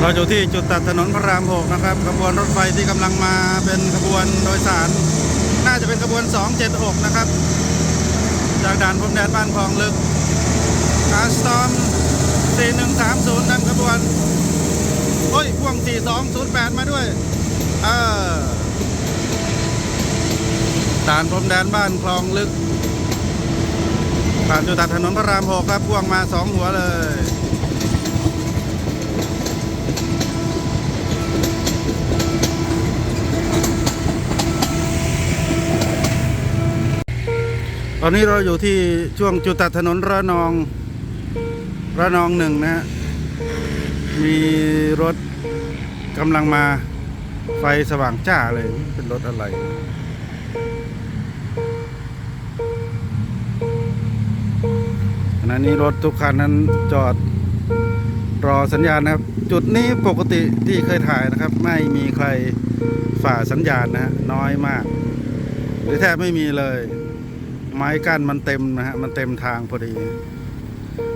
เราอยู่ที่จุดตัดถนนพระราม6นะครับขบวนรถไฟที่กำลังมาเป็นขบวนโดยสาร น่าจะเป็นขบวน 276 นะครับ จากด่านพรมแดนบ้านคลองลึกอาสตอม 4130นำขบวนโอ้ยพ่วง 4208 มาด้วยเออด่านพรมแดนบ้านคลองลึกผ่านจุดตัดถนนพระราม6ครับพ่วงมาสองหัวเลย อนนี้เราอยู่ที่ช่วงจุดตัดถนนระนอง ระนองหนึ่งนะฮะ มีรถกำลังมาไฟสว่างจ้าเลย เป็นรถอะไร ขณะนี้รถทุกคันนั้นจอดรอสัญญาณนะครับ จุดนี้ปกติที่เคยถ่ายนะครับ ไม่มีใครฝ่าสัญญาณนะฮะน้อยมาก หรือแทบไม่มีเลย ไม้กั้นมันเต็มนะฮะมันเต็มทางพอดี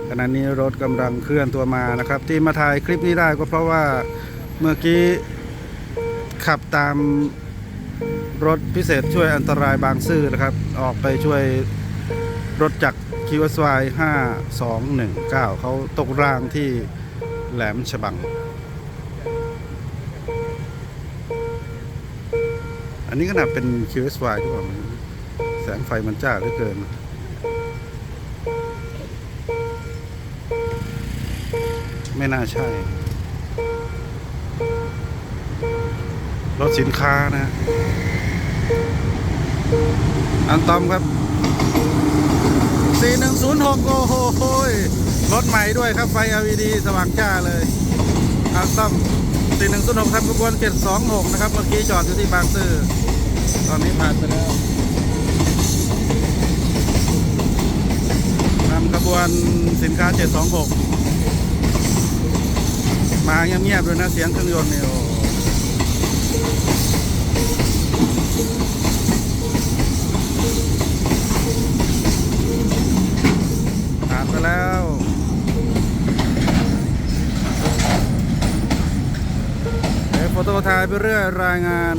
ขณะนี้รถกำลังเคลื่อนตัวมานะครับ ที่มาถ่ายคลิปนี้ได้ก็เพราะว่าเมื่อกี้ขับตามรถพิเศษช่วยอันตรายบางซื่อนะครับ ออกไปช่วยรถจากคิวสวาย5219เขาตกรางที่แหลมฉบัง อันนี้ขนาดเป็น QSY ที่บอก แสงไฟมันจ้าเหลือเกิน ไม่น่าใช่ รถสินค้านะ อันตอมครับ 4106 โอ้โหรถใหม่ด้วยครับไฟ LED สว่างจ้าเลย อันตอม4106ทำขบวน726 นะครับ เมื่อกี้จอดอยู่ที่บางซื่อตอนนี้ผ่านไปแล้วนำขบวนสิ นค้า 726 มาเงียบๆเลยนะเสียงเครื่องยนต์เนี่ยผ่านไปแล้วเดี๋ยวโฟโต้ถ่ายไปเรื่อยรายงาน